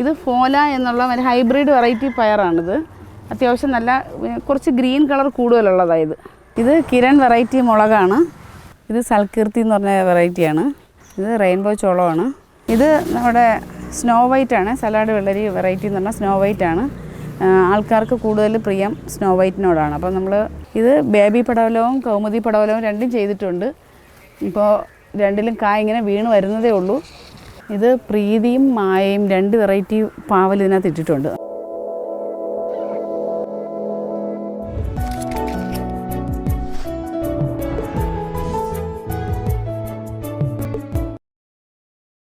ഇത് ഫോല എന്നുള്ള ഒരു ഹൈബ്രിഡ് വെറൈറ്റി പയറാണിത്. അത്യാവശ്യം നല്ല കുറച്ച് ഗ്രീൻ കളർ കൂടുതലുള്ളതായത് ഇത്. കിരൺ വെറൈറ്റി മുളകാണ്. ഇത് സൽകീർത്തി എന്ന് പറഞ്ഞ വെറൈറ്റിയാണ്. ഇത് റെയിൻബോ ചോളമാണ്. ഇത് നമ്മുടെ സ്നോ വൈറ്റ് ആണ് സലാഡ് വെള്ളരി വെറൈറ്റി എന്ന് പറഞ്ഞാൽ സ്നോ വൈറ്റ് ആണ് ആൾക്കാർക്ക് കൂടുതൽ പ്രിയം സ്നോ വൈറ്റിനോടാണ്. അപ്പോൾ നമ്മൾ ഇത് ബേബി പടവലവും കൗമുദി പടവലവും രണ്ടും ചെയ്തിട്ടുണ്ട്. ഇപ്പോൾ രണ്ടിലും കായ ഇങ്ങനെ വീണ് വരുന്നതേ ഉള്ളൂ. ഇത് പ്രീതിയും മായയും രണ്ട് വെറൈറ്റി പാവൽ ഇതിനകത്ത് ഇട്ടിട്ടുണ്ട്.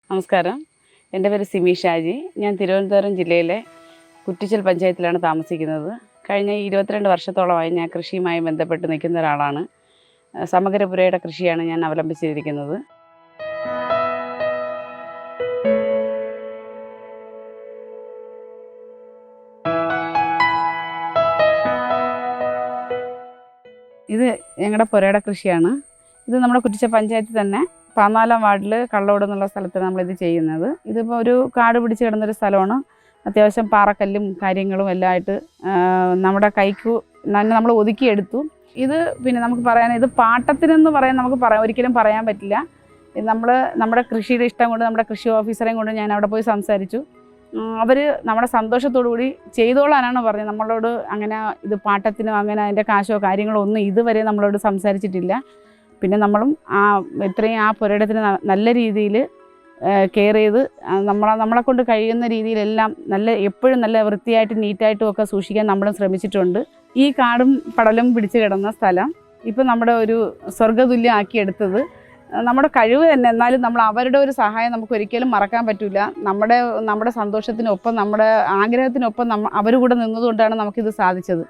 നമസ്കാരം. എന്റെ പേര് സിമി ഷാജി. ഞാൻ തിരുവനന്തപുരം ജില്ലയിലെ കുറ്റിച്ചൽ പഞ്ചായത്തിലാണ് താമസിക്കുന്നത്. കഴിഞ്ഞ ഇരുപത്തിരണ്ട് വർഷത്തോളമായി ഞാൻ കൃഷിയുമായി ബന്ധപ്പെട്ട് നിൽക്കുന്ന ഒരാളാണ്. സമഗ്രപുരയുടെ കൃഷിയാണ് ഞാൻ അവലംബിച്ചിരിക്കുന്നത്. ഇത് ഞങ്ങളുടെ പുരയുടെ കൃഷിയാണ്. ഇത് നമ്മുടെ കുറ്റിച്ച പഞ്ചായത്തിൽ തന്നെ പതിനാലാം വാർഡിൽ കള്ളോട് എന്നുള്ള സ്ഥലത്താണ് നമ്മളിത് ചെയ്യുന്നത്. ഇതിപ്പോൾ ഒരു കാട് പിടിച്ച് കിടന്നൊരു സ്ഥലമാണ്. അത്യാവശ്യം പാറക്കല്ലും കാര്യങ്ങളും എല്ലാം ആയിട്ട് നമ്മുടെ കൈക്ക് തന്നെ നമ്മൾ ഒതുക്കിയെടുത്തു ഇത് പിന്നെ നമുക്ക് പറയാൻ ഇത് പാട്ടത്തിനെന്ന് പറയാൻ നമുക്ക് പറയാം ഒരിക്കലും പറയാൻ പറ്റില്ല. നമ്മൾ നമ്മുടെ കൃഷിയുടെ ഇഷ്ടം കൊണ്ട് നമ്മുടെ കൃഷി ഓഫീസറെയും കൊണ്ട് ഞാൻ അവിടെ പോയി സംസാരിച്ചു. അവർ നമ്മുടെ സന്തോഷത്തോടു കൂടി ചെയ്തോളാനാണ് പറഞ്ഞത്. നമ്മളോട് അങ്ങനെ ഇത് പാട്ടത്തിനോ അങ്ങനെ അതിന്റെ കാശോ കാര്യങ്ങളോ ഒന്നും ഇതുവരെ നമ്മളോട് സംസാരിച്ചിട്ടില്ല. പിന്നെ നമ്മളും ആ ഇത്രയും ആ പുരയിടത്തിന് നല്ല രീതിയിൽ കെയർ ചെയ്ത് നമ്മളെ നമ്മളെ കൊണ്ട് കഴിയുന്ന രീതിയിലെല്ലാം നല്ല എപ്പോഴും നല്ല വൃത്തിയായിട്ട് നീറ്റായിട്ടും ഒക്കെ സൂക്ഷിക്കാൻ നമ്മളും ശ്രമിച്ചിട്ടുണ്ട്. ഈ കാടും പടലും പിടിച്ചു കിടന്ന സ്ഥലം ഇപ്പം നമ്മുടെ ഒരു ആ, നമ്മുടെ കഴിവ് തന്നെ എന്നാലും നമ്മൾ അവരുടെ ഒരു സഹായം നമുക്ക് ഒരിക്കലും മറക്കാൻ പറ്റില്ല നമ്മുടെ നമ്മുടെ സന്തോഷത്തിനൊപ്പം നമ്മുടെ ആഗ്രഹത്തിനൊപ്പം നമ്മ അവർ കൂടെ നിന്നതുകൊണ്ടാണ് നമുക്കിത് സാധിച്ചത്.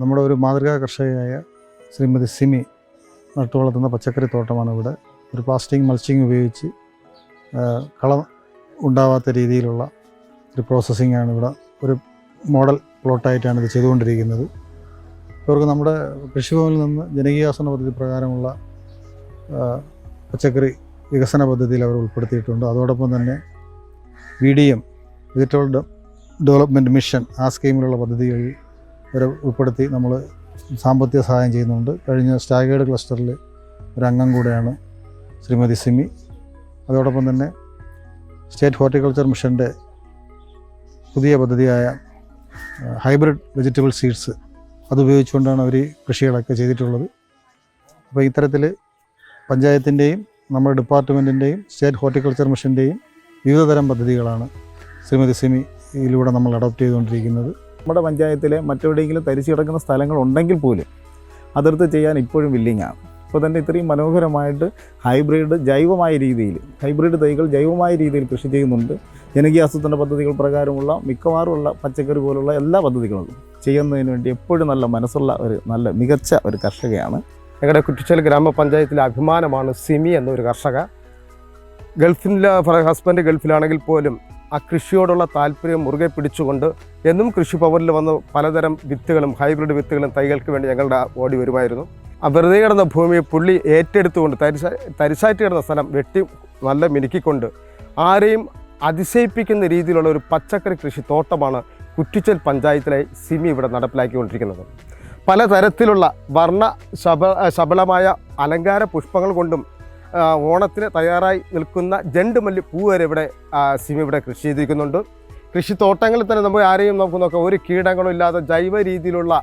നമ്മുടെ ഒരു മാതൃകാ കർഷകയായ ശ്രീമതി സിമി നട്ടുവളർത്തുന്ന പച്ചക്കറി തോട്ടമാണ് ഇവിടെ. ഒരു പ്ലാസ്റ്റിക് മൾച്ചിങ് ഉപയോഗിച്ച് കള ഉണ്ടാവാത്ത രീതിയിലുള്ള ഒരു പ്രോസസ്സിംഗ് ആണ് ഇവിടെ. ഒരു മോഡൽ പ്ലോട്ടായിട്ടാണ് ഇത് ചെയ്തുകൊണ്ടിരിക്കുന്നത്. ഇവർക്ക് നമ്മുടെ കൃഷിഭവനിൽ നിന്ന് ജനകീയാസന പദ്ധതി പ്രകാരമുള്ള പച്ചക്കറി വികസന പദ്ധതിയിൽ അവർ ഉൾപ്പെടുത്തിയിട്ടുണ്ട്. അതോടൊപ്പം തന്നെ V D M vegetable development mission ആ സ്കീമിലുള്ള പദ്ധതികൾ ഇവരെ ഉൾപ്പെടുത്തി നമ്മൾ സാമ്പത്തിക സഹായം ചെയ്യുന്നുണ്ട്. കഴിഞ്ഞ സ്റ്റാഗേർഡ് ക്ലസ്റ്ററിൽ ഒരു അംഗം കൂടെയാണ് ശ്രീമതി സിമി. അതോടൊപ്പം തന്നെ സ്റ്റേറ്റ് ഹോർട്ടിക്കൾച്ചർ മിഷന്റെ പുതിയ പദ്ധതിയായ ഹൈബ്രിഡ് വെജിറ്റബിൾ സീഡ്സ് അതുപയോഗിച്ചുകൊണ്ടാണ് അവർ കൃഷികളൊക്കെ ചെയ്തിട്ടുള്ളത്. അപ്പോൾ ഇത്തരത്തിൽ പഞ്ചായത്തിന്റെയും നമ്മുടെ ഡിപ്പാർട്ട്മെന്റിന്റെയും സ്റ്റേറ്റ് ഹോർട്ടിക്കൾച്ചർ മിഷന്റെയും വിവിധതരം പദ്ധതികളാണ് ശ്രീമതി സിമി ഇതിലൂടെ നമ്മൾ അഡോപ്റ്റ് ചെയ്തുകൊണ്ടിരിക്കുന്നത്. നമ്മുടെ പഞ്ചായത്തിലെ മറ്റെവിടെയെങ്കിലും തരിച്ചു കിടക്കുന്ന സ്ഥലങ്ങളുണ്ടെങ്കിൽ പോലും അതിർത്ത് ചെയ്യാൻ ഇപ്പോഴും വില്ലിങ്ങാണ്. അപ്പോൾ തന്നെ ഇത്രയും മനോഹരമായിട്ട് ഹൈബ്രിഡ് ജൈവമായ രീതിയിൽ ഹൈബ്രിഡ് തൈകൾ ജൈവമായ രീതിയിൽ കൃഷി ചെയ്യുന്നുണ്ട്. ജനകീയാസൂത്രണ പദ്ധതികൾ പ്രകാരമുള്ള മിക്കവാറുമുള്ള പച്ചക്കറി പോലുള്ള എല്ലാ പദ്ധതികളും ചെയ്യുന്നതിന് വേണ്ടി എപ്പോഴും നല്ല മനസ്സുള്ള ഒരു നല്ല മികച്ച ഒരു കർഷകയാണ്. ഞങ്ങളുടെ കുറ്റിച്ചൽ ഗ്രാമപഞ്ചായത്തിലെ അഭിമാനമാണ് സിമി എന്നൊരു കർഷക. ഗൾഫിലെ ഹസ്ബൻഡ് ഗൾഫിലാണെങ്കിൽ പോലും ആ കൃഷിയോടുള്ള താല്പര്യം മുറുകെ പിടിച്ചുകൊണ്ട് എന്നും കൃഷി കൃഷിഭവനിൽ വന്ന് പലതരം വിത്തുകളും ഹൈബ്രിഡ് വിത്തുകളും തൈകൾക്ക് വേണ്ടി ഞങ്ങളുടെ ഓടി വരുമായിരുന്നു. വെറുതെ കിടന്ന ഭൂമിയെ പുള്ളി ഏറ്റെടുത്തുകൊണ്ട് തരിശ തരിശായിട്ട് കിടന്ന സ്ഥലം വെട്ടി നല്ല മിനുക്കിക്കൊണ്ട് ആരെയും അതിശയിപ്പിക്കുന്ന രീതിയിലുള്ള ഒരു പച്ചക്കറി കൃഷി തോട്ടമാണ് കുറ്റിച്ചൽ പഞ്ചായത്തിലെ സിമി ഇവിടെ നടപ്പിലാക്കിക്കൊണ്ടിരിക്കുന്നത്. പലതരത്തിലുള്ള വർണ ശബ ശബളമായ അലങ്കാര പുഷ്പങ്ങൾ കൊണ്ടും ഓണത്തിന് തയ്യാറായി നിൽക്കുന്ന ജണ്ടുമല്ലി പൂ വരെ ഇവിടെ സിമി ഇവിടെ കൃഷി ചെയ്തിരിക്കുന്നുണ്ട്. കൃഷിത്തോട്ടങ്ങളിൽ തന്നെ നമ്മൾ ആരെയും നമുക്ക് നോക്കാം. ഒരു കീടങ്ങളും ഇല്ലാതെ ജൈവ രീതിയിലുള്ള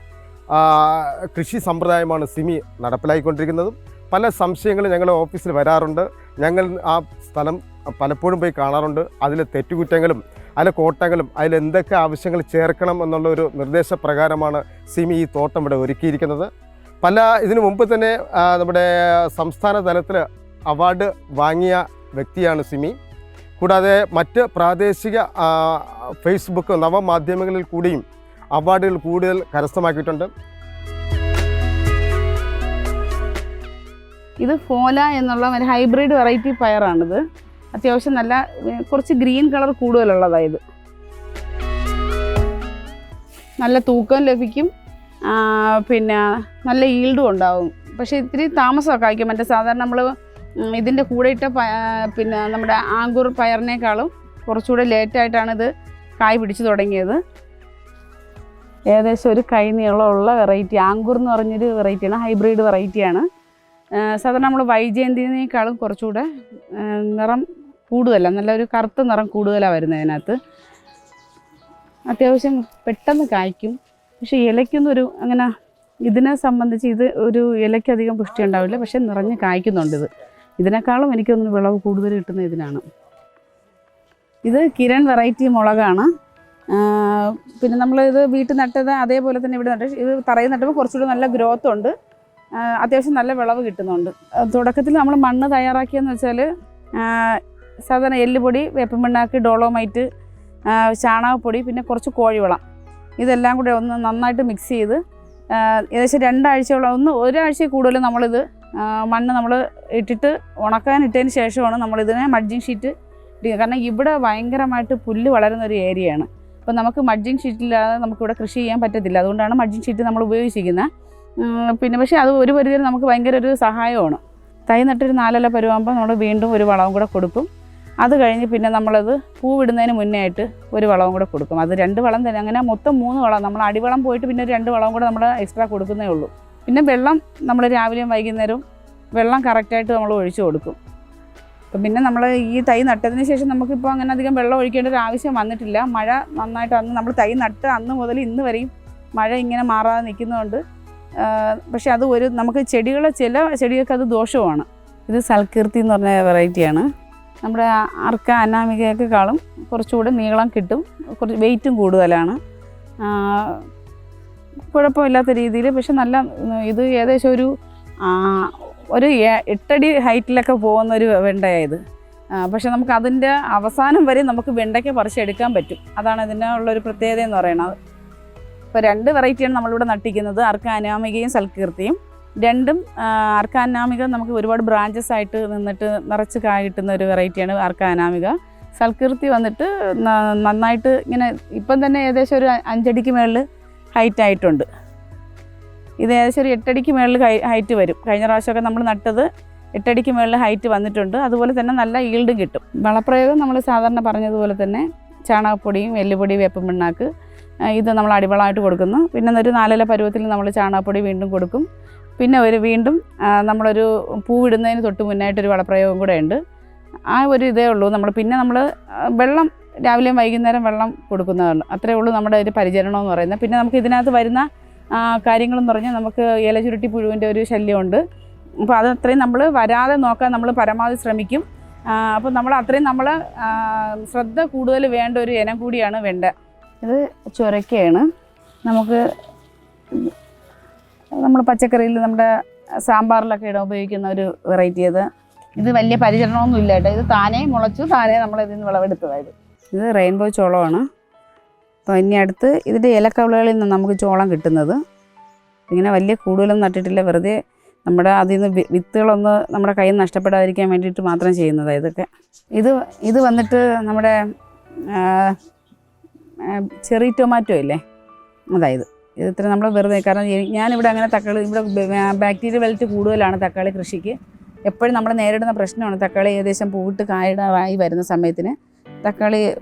കൃഷി സമ്പ്രദായമാണ് സിമി നടപ്പിലാക്കിക്കൊണ്ടിരിക്കുന്നതും പല സംശയങ്ങളും ഞങ്ങളുടെ ഓഫീസിൽ വരാറുണ്ട്. ഞങ്ങൾ ആ സ്ഥലം പലപ്പോഴും പോയി കാണാറുണ്ട്. അതിലെ തെറ്റുകുറ്റങ്ങളും അതിലെ കോട്ടങ്ങളും അതിലെന്തൊക്കെ ആവശ്യങ്ങൾ ചേർക്കണം എന്നുള്ള ഒരു നിർദ്ദേശപ്രകാരമാണ് സിമി ഈ തോട്ടം ഇവിടെ ഒരുക്കിയിരിക്കുന്നത്. പല ഇതിനു മുമ്പ് തന്നെ നമ്മുടെ സംസ്ഥാന തലത്തിൽ അവാർഡ് വാങ്ങിയ വ്യക്തിയാണ് സിമി. കൂടാതെ മറ്റ് പ്രാദേശിക ഫേസ്ബുക്ക് നവമാധ്യമങ്ങളിൽ കൂടിയും അവാർഡുകൾ കൂടുതൽ കരസ്ഥമാക്കിയിട്ടുണ്ട്. ഇത് ഫോല എന്നുള്ള ഒരു ഹൈബ്രിഡ് വെറൈറ്റി പയറാണിത്. അത്യാവശ്യം നല്ല കുറച്ച് ഗ്രീൻ കളർ കൂടുതലുള്ളതായത് നല്ല തൂക്കം ലഭിക്കും. പിന്നെ നല്ല ഈൽഡും ഉണ്ടാവും. പക്ഷേ ഇത്തിരി താമസമൊക്കെ കായ്ക്കും മറ്റേ സാധാരണ നമ്മൾ ഇതിന്റെ കൂടെ ഇട്ട പിന്നെ നമ്മുടെ ആങ്കൂർ പയറിനേക്കാളും കുറച്ചുകൂടെ ലേറ്റായിട്ടാണ് ഇത് കായ് പിടിച്ചു തുടങ്ങിയത്. ഏകദേശം ഒരു കൈ നീളമുള്ള വെറൈറ്റി ആങ്കൂർ എന്ന് പറഞ്ഞൊരു വെറൈറ്റിയാണ് ഹൈബ്രിഡ് വെറൈറ്റിയാണ് സാധാരണ നമ്മൾ വൈജയന്തിനേക്കാളും കുറച്ചുകൂടെ നിറം കൂടുതലാണ് നല്ലൊരു കറുത്ത നിറം കൂടുതലാണ് വരുന്നത് അതിനകത്ത്. അത്യാവശ്യം പെട്ടെന്ന് കായ്ക്കും പക്ഷേ ഇലയ്ക്കൊന്നും ഒരു അങ്ങനെ ഇതിനെ സംബന്ധിച്ച് ഇത് ഒരു ഇലയ്ക്കധികം പുഷ്ടി ഉണ്ടാവില്ല പക്ഷേ നിറഞ്ഞ് കായ്ക്കുന്നുണ്ട് ഇത്. ഇതിനേക്കാളും എനിക്കൊന്നും വിളവ് കൂടുതൽ കിട്ടുന്ന ഇതിനാണ്. ഇത് കിരൺ വെറൈറ്റി മുളകാണ്. പിന്നെ ഇത് വീട്ടിൽ നട്ടത് അതേപോലെ തന്നെ ഇവിടെ നട്ട്. ഇത് തറയിൽ നട്ടപ്പോൾ കുറച്ചുകൂടി നല്ല ഗ്രോത്ത് ഉണ്ട്. അത്യാവശ്യം നല്ല വിളവ് കിട്ടുന്നുണ്ട്. തുടക്കത്തിൽ നമ്മൾ മണ്ണ് തയ്യാറാക്കിയെന്ന് വെച്ചാൽ സാധാരണ എല്ലുപൊടി വേപ്പമണ്ണാക്കി ഡോളോമൈറ്റ് ചാണകപ്പൊടി പിന്നെ കുറച്ച് കോഴിവളം. ഇതെല്ലാം കൂടെ ഒന്ന് നന്നായിട്ട് മിക്സ് ചെയ്ത് ഏകദേശം രണ്ടാഴ്ചയോളം ഒന്ന് ഒരാഴ്ച കൂടുതൽ നമ്മളിത് മണ്ണ് നമ്മൾ ഇട്ടിട്ട് ഉണക്കാൻ ഇട്ടതിന് ശേഷമാണ് നമ്മളിതിനെ മഡ്ജിങ് ഷീറ്റ് കാരണം ഇവിടെ ഭയങ്കരമായിട്ട് പുല്ല് വളരുന്ന ഒരു ഏരിയയാണ് അപ്പോൾ നമുക്ക് മഡ്ജിങ് ഷീറ്റില്ലാതെ നമുക്കിവിടെ കൃഷി ചെയ്യാൻ പറ്റത്തില്ല. അതുകൊണ്ടാണ് മഡ്ജിങ് ഷീറ്റ് നമ്മൾ ഉപയോഗിച്ചിരിക്കുന്നത്. പിന്നെ പക്ഷേ അത് ഒരു പരിധിയിൽ നമുക്ക് ഭയങ്കര ഒരു സഹായമാണ്. തൈ നട്ടൊരു നാലല്ല പരുവാകുമ്പോൾ നമ്മൾ വീണ്ടും ഒരു വളവും കൂടെ കൊടുക്കും. അത് കഴിഞ്ഞ് പിന്നെ നമ്മളത് പൂവിടുന്നതിന് മുന്നേ ആയിട്ട് ഒരു വളവും കൂടെ കൊടുക്കും. അത് രണ്ട് വളം തന്നെ. അങ്ങനെ മൊത്തം മൂന്ന് വളം. നമ്മൾ അടിവളം പോയിട്ട് പിന്നെ രണ്ട് വളവും കൂടെ നമ്മൾ എക്സ്ട്രാ കൊടുക്കുന്നേ ഉള്ളൂ. പിന്നെ വെള്ളം നമ്മൾ രാവിലെയും വൈകുന്നേരവും വെള്ളം കറക്റ്റായിട്ട് നമ്മൾ ഒഴിച്ചു കൊടുക്കും. അപ്പം പിന്നെ നമ്മൾ ഈ തൈ നട്ടതിന് ശേഷം നമുക്കിപ്പോൾ അങ്ങനെ അധികം വെള്ളം ഒഴിക്കേണ്ട ഒരു ആവശ്യം വന്നിട്ടില്ല. മഴ നന്നായിട്ട് അന്ന് നമ്മൾ തൈ നട്ട് അന്ന് മുതൽ ഇന്ന് വരെയും മഴ ഇങ്ങനെ മാറാതെ നിൽക്കുന്നതുകൊണ്ട് പക്ഷെ അത് ഒരു നമുക്ക് ചെടികൾ ചില ചെടികൾക്ക് അത് ദോഷവുമാണ്. ഇത് സൽകീർത്തി എന്ന് പറഞ്ഞ വെറൈറ്റിയാണ് നമ്മുടെ അർക്ക അനാമികയൊക്കെക്കാളും കുറച്ചുകൂടെ നീളം കിട്ടും കുറച്ച് വെയിറ്റും കൂടുതലാണ്. കുഴപ്പമില്ലാത്ത രീതിയിൽ പക്ഷെ നല്ല ഇത് ഏകദേശം ഒരു ഒരു എട്ടടി ഹൈറ്റിലൊക്കെ പോകുന്ന ഒരു വെണ്ടയായത് പക്ഷെ നമുക്ക് അതിന്റെ അവസാനം വരെ നമുക്ക് വെണ്ടയ്ക്ക പറിച്ചെടുക്കാൻ പറ്റും. അതാണ് ഇതിന്റെ ഉള്ളൊരു പ്രത്യേകത എന്ന് പറയുന്നത്. ഇപ്പോൾ രണ്ട് വെറൈറ്റിയാണ് നമ്മളിവിടെ നട്ടിക്കുന്നത് അർക്ക അനാമികയും സൽകീർത്തിയും. രണ്ടും അർക്കാനാമിക നമുക്ക് ഒരുപാട് ബ്രാഞ്ചസ് ആയിട്ട് നിന്നിട്ട് നിറച്ച് കായ കിട്ടുന്ന ഒരു വെറൈറ്റിയാണ് അർക്ക അനാമിക സൽകീർത്തി വന്നിട്ട് നന്നായിട്ട് ഇങ്ങനെ ഇപ്പം തന്നെ ഏകദേശം ഒരു അഞ്ചടിക്ക് മേളിൽ ഹൈറ്റ് ആയിട്ടുണ്ട് ഇത് ഏകദേശം ഒരു എട്ടടിക്ക് മേളിൽ ഹൈറ്റ് വരും. കഴിഞ്ഞ പ്രാവശ്യമൊക്കെ നമ്മൾ നട്ടത് എട്ടടിക്ക് മേളിൽ ഹൈറ്റ് വന്നിട്ടുണ്ട്. അതുപോലെ തന്നെ നല്ല ഈൽഡും കിട്ടും. വളപ്രയോഗം നമ്മൾ സാധാരണ പറഞ്ഞതുപോലെ തന്നെ ചാണകപ്പൊടിയും എല്ലുപൊടി വേപ്പം പിണ്ണാക്ക് ഇത് നമ്മൾ അടിവളമായിട്ട് കൊടുക്കുന്നു. പിന്നെ ഒരു നാലില പരുവത്തിൽ നമ്മൾ ചാണകപ്പൊടി വീണ്ടും കൊടുക്കും. പിന്നെ ഒരു വീണ്ടും നമ്മളൊരു പൂവിടുന്നതിന് തൊട്ട് മുന്നായിട്ടൊരു വളപ്രയോഗം കൂടെ ഉണ്ട്. ആ ഒരു ഇതേ ഉള്ളൂ. നമ്മൾ പിന്നെ നമ്മൾ വെള്ളം രാവിലെയും വൈകുന്നേരം വെള്ളം കൊടുക്കുന്നതാണ്. അത്രേ ഉള്ളൂ നമ്മുടെ ഒരു പരിചരണം എന്ന് പറയുന്നത്. പിന്നെ നമുക്ക് ഇതിനകത്ത് വരുന്ന കാര്യങ്ങളെന്ന് പറഞ്ഞാൽ നമുക്ക് ഇല ചുരുട്ടി പുഴുവിന്റെ ഒരു ശല്യമുണ്ട്. അപ്പോൾ അത് അത്രയും നമ്മൾ വരാതെ നോക്കാൻ നമ്മൾ പരമാവധി ശ്രമിക്കും. അപ്പോൾ നമ്മൾ അത്രയും നമ്മൾ ശ്രദ്ധ കൂടുതൽ വേണ്ട ഒരു ഇനം കൂടിയാണ് വെണ്ട. ഇത് ചുരക്കയാണ്. നമുക്ക് നമ്മൾ പച്ചക്കറിയിൽ നമ്മുടെ സാമ്പാറിലൊക്കെ ഇടാൻ ഉപയോഗിക്കുന്ന ഒരു വെറൈറ്റി അത്. ഇത് വലിയ പരിചരണമൊന്നും ഇല്ല കേട്ടോ. ഇത് താനേ മുളച്ചു താനേ നമ്മൾ ഇതിൽ നിന്ന് വിളവെടുത്തതായത് ഇത് റെയിൻബോ ചോളമാണ്. അപ്പോൾ ഇനി അടുത്ത് ഇതിന്റെ ഇലക്കവിളകളിൽ നിന്ന് നമുക്ക് ചോളം കിട്ടുന്നത്. ഇങ്ങനെ വലിയ കൂടുതലൊന്നും നട്ടിട്ടില്ല. വെറുതെ നമ്മുടെ അതിൽ നിന്ന് വിത്തുകളൊന്ന് നമ്മുടെ കയ്യിൽ നിന്ന് നഷ്ടപ്പെടാതിരിക്കാൻ വേണ്ടിയിട്ട് മാത്രം ചെയ്യുന്നതാണ് ഇതൊക്കെ. ഇത് ഇത് വന്നിട്ട് നമ്മുടെ ചെറി ടൊമാറ്റോ ഇല്ലേ? അതായത് ഇത്. ഇത്ര നമ്മൾ വെറുതെ കാരണം ഞാനിവിടെ അങ്ങനെ തക്കാളി ഇവിടെ ബാക്ടീരിയ വെൽറ്റ് കൂടുതലാണ് തക്കാളി കൃഷിക്ക്. എപ്പോഴും നമ്മൾ നേരിടുന്ന പ്രശ്നമാണ്. തക്കാളി ഏകദേശം പൂവിട്ട് കായിടായി വരുന്ന സമയത്തിന് തക്കാളി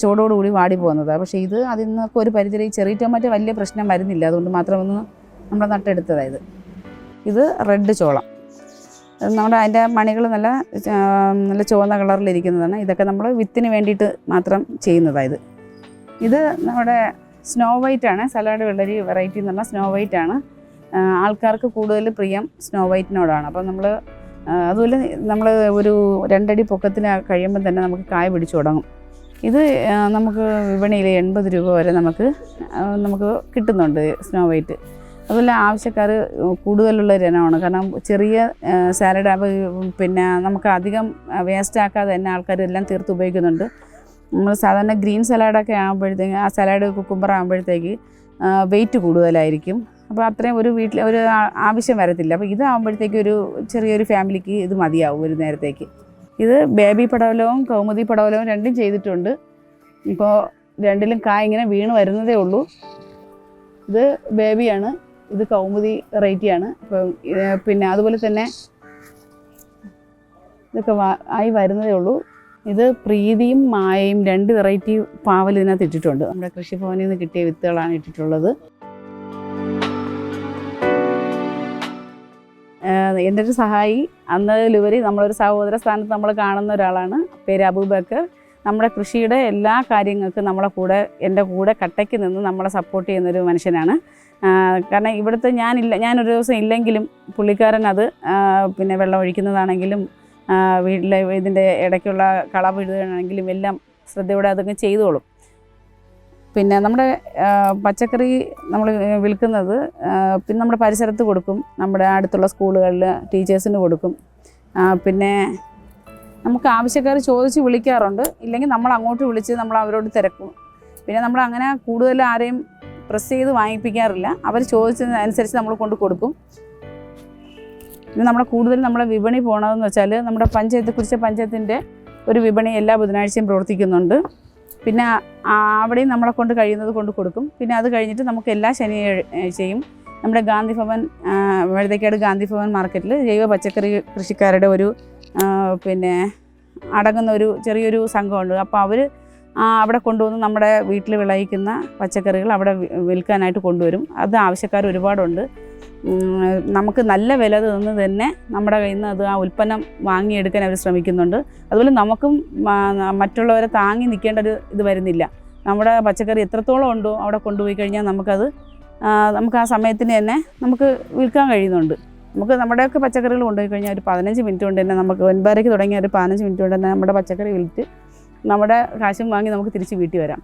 ചൂടോടുകൂടി വാടി പോകുന്നത്. പക്ഷേ ഇത് അതിൽ നിന്നൊക്കെ ഒരു പരിധി ഈ ചെറിയ ടൊമാറ്റോ വലിയ പ്രശ്നം വരുന്നില്ല. അതുകൊണ്ട് മാത്രമൊന്ന് നമ്മൾ നട്ടെടുത്തതായത് ഇത്. റെഡ് ചോളം. നമ്മുടെ അതിന്റെ മണികൾ നല്ല നല്ല ചുവന്ന കളറിലിരിക്കുന്നതാണ്. ഇതൊക്കെ നമ്മൾ വിത്തിന് വേണ്ടിയിട്ട് മാത്രം ചെയ്യുന്നതായത് ഇത്. ഇത് നമ്മുടെ സ്നോ വൈറ്റ് ആണ് സലാഡ് വെള്ളരി വെറൈറ്റി എന്ന് പറഞ്ഞാൽ സ്നോ വൈറ്റ് ആണ് ആൾക്കാർക്ക് കൂടുതൽ പ്രിയം സ്നോ വൈറ്റിനോടാണ്. അപ്പം നമ്മൾ അതുപോലെ നമ്മൾ ഒരു രണ്ടടി പൊക്കത്തിന് കഴിയുമ്പോൾ തന്നെ നമുക്ക് കായ പിടിച്ചു തുടങ്ങും. ഇത് നമുക്ക് വിപണിയിൽ എൺപത് രൂപ വരെ നമുക്ക് നമുക്ക് കിട്ടുന്നുണ്ട് സ്നോ വൈറ്റ് അതുപോലെ ആവശ്യക്കാർ കൂടുതലുള്ള ഇനമാണ് കാരണം ചെറിയ സാലഡ് പിന്നെ നമുക്ക് അധികം വേസ്റ്റ് ആക്കാതെ തന്നെ ആൾക്കാരെല്ലാം തീർത്ത് ഉപയോഗിക്കുന്നുണ്ട്. നമ്മൾ സാധാരണ ഗ്രീൻ സലാഡൊക്കെ ആകുമ്പോഴത്തേക്ക് ആ സലാഡ് കുക്കുംബർ ആകുമ്പോഴത്തേക്ക് വെയിറ്റ് കൂടുതലായിരിക്കും. അപ്പോൾ അത്രയും ഒരു വീട്ടിൽ ഒരു ആവശ്യം വരത്തില്ല. അപ്പോൾ ഇതാകുമ്പോഴത്തേക്ക് ഒരു ചെറിയൊരു ഫാമിലിക്ക് ഇത് മതിയാവും ഒരു നേരത്തേക്ക്. ഇത് ബേബി പടവലവും കൗമുദി പടവലവും രണ്ടും ചെയ്തിട്ടുണ്ട്. ഇപ്പോൾ രണ്ടിലും കായ ഇങ്ങനെ വീണ് വരുന്നതേ ഉള്ളൂ. ഇത് ബേബിയാണ് ഇത് കൗമുദി വെറൈറ്റിയാണ് അപ്പം പിന്നെ അതുപോലെ തന്നെ ഇതൊക്കെ ആയി വരുന്നതേ ഉള്ളൂ. ഇത് പ്രീതിയും മായയും രണ്ട് വെറൈറ്റി പാവൽ ഇതിനകത്ത് ഇട്ടിട്ടുണ്ട്. നമ്മുടെ കൃഷിഭവനിൽ നിന്ന് കിട്ടിയ വിത്തുകളാണ് ഇട്ടിട്ടുള്ളത്. എന്റെ ഒരു സഹായി? അന്നതിലുപരി നമ്മളൊരു സഹോദര സ്ഥാനത്ത് നമ്മൾ കാണുന്ന ഒരാളാണ്. പേര് അബൂബക്കർ നമ്മുടെ കൃഷിയുടെ എല്ലാ കാര്യങ്ങൾക്കും നമ്മളെ കൂടെ എന്റെ കൂടെ കട്ടയ്ക്ക് നിന്ന് നമ്മളെ സപ്പോർട്ട് ചെയ്യുന്നൊരു മനുഷ്യനാണ്. കാരണം ഇവിടുത്തെ ഞാനില്ല ഞാനൊരു ദിവസം ഇല്ലെങ്കിലും പുള്ളിക്കാരൻ അത് പിന്നെ വെള്ളം ഒഴിക്കുന്നതാണെങ്കിലും വീട്ടിലെ ഇതിന്റെ ഇടയ്ക്കുള്ള കള വീഴുകയാണെങ്കിലും എല്ലാം ശ്രദ്ധയോടെ അതൊക്കെ ചെയ്തോളും. പിന്നെ നമ്മുടെ പച്ചക്കറി നമ്മൾ വിൽക്കുന്നത് പിന്നെ നമ്മുടെ പരിസരത്ത് കൊടുക്കും. നമ്മുടെ അടുത്തുള്ള സ്കൂളുകളിൽ ടീച്ചേഴ്സിന് കൊടുക്കും. പിന്നെ നമുക്ക് ആവശ്യക്കാർ ചോദിച്ച് വിളിക്കാറുണ്ട്. ഇല്ലെങ്കിൽ നമ്മൾ അങ്ങോട്ട് വിളിച്ച് നമ്മൾ അവരോട് തിരക്കും. പിന്നെ നമ്മൾ അങ്ങനെ കൂടുതൽ ആരെയും പ്രസ് ചെയ്ത് വാങ്ങിപ്പിക്കാറില്ല. അവർ ചോദിച്ചതിനനുസരിച്ച് നമ്മൾ കൊണ്ട് കൊടുക്കും. പിന്നെ നമ്മുടെ കൂടുതൽ നമ്മുടെ വിപണി പോകണമെന്ന് വെച്ചാൽ നമ്മുടെ പഞ്ചായത്ത് കുറിച്ച പഞ്ചായത്തിന്റെ ഒരു വിപണി എല്ലാ ബുധനാഴ്ചയും പ്രവർത്തിക്കുന്നുണ്ട്. പിന്നെ അവിടെയും നമ്മളെ കൊണ്ട് കഴിയുന്നത് കൊണ്ട് കൊടുക്കും. പിന്നെ അത് കഴിഞ്ഞിട്ട് നമുക്ക് എല്ലാ ശനിയാഴ്ചയും നമ്മുടെ ഗാന്ധി ഭവൻ വഴുതക്കാട് ഗാന്ധി ഭവൻ മാർക്കറ്റിൽ ജൈവ പച്ചക്കറി കൃഷിക്കാരുടെ ഒരു പിന്നെ അടങ്ങുന്ന ഒരു ചെറിയൊരു സംഘമുണ്ട്. അപ്പോൾ അവർ അവിടെ കൊണ്ടുവന്ന് നമ്മുടെ വീട്ടിൽ വിളയിക്കുന്ന പച്ചക്കറികൾ അവിടെ വിൽക്കാനായിട്ട് കൊണ്ടുവരും. അത് ആവശ്യക്കാർ ഒരുപാടുണ്ട്. നമുക്ക് നല്ല വില തന്ന് തന്നെ നമ്മുടെ കയ്യിൽ നിന്ന് അത് ആ ഉൽപ്പന്നം വാങ്ങിയെടുക്കാൻ അവർ ശ്രമിക്കുന്നുണ്ട്. അതുപോലെ നമുക്കും മറ്റുള്ളവരെ താങ്ങി നിൽക്കേണ്ട ഒരു ഇത് വരുന്നില്ല. നമ്മുടെ പച്ചക്കറി എത്രത്തോളം ഉണ്ടോ അവിടെ കൊണ്ടുപോയി കഴിഞ്ഞാൽ നമുക്കത് നമുക്ക് ആ സമയത്തിന് തന്നെ നമുക്ക് വിൽക്കാൻ കഴിയുന്നുണ്ട്. നമുക്ക് നമ്മുടെയൊക്കെ പച്ചക്കറികൾ കൊണ്ടുപോയി കഴിഞ്ഞാൽ ഒരു പതിനഞ്ച് മിനിറ്റ് കൊണ്ട് തന്നെ നമുക്ക് ഒൻപതരയ്ക്ക് തുടങ്ങിയ ഒരു പതിനഞ്ച് മിനിറ്റ് കൊണ്ട് തന്നെ നമ്മുടെ പച്ചക്കറി വിൽറ്റ് നമ്മുടെ കാശും വാങ്ങി നമുക്ക് തിരിച്ച് വീട്ടിൽ വരാം.